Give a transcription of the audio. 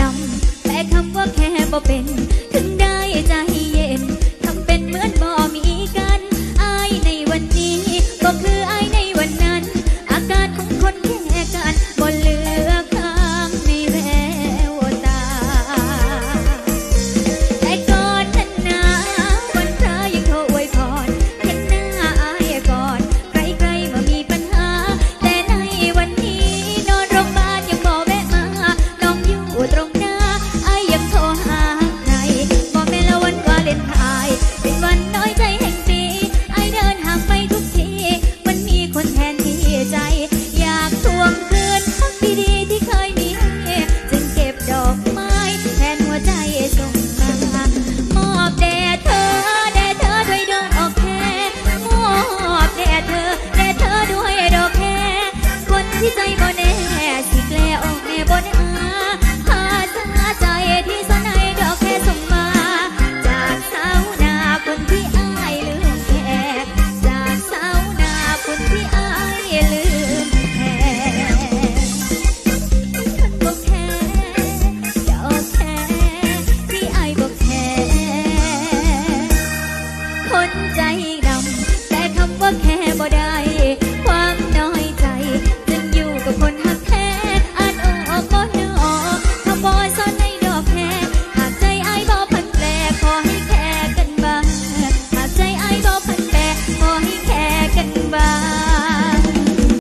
ดำแต่คำว่าแค่บ่เป็น Nói 在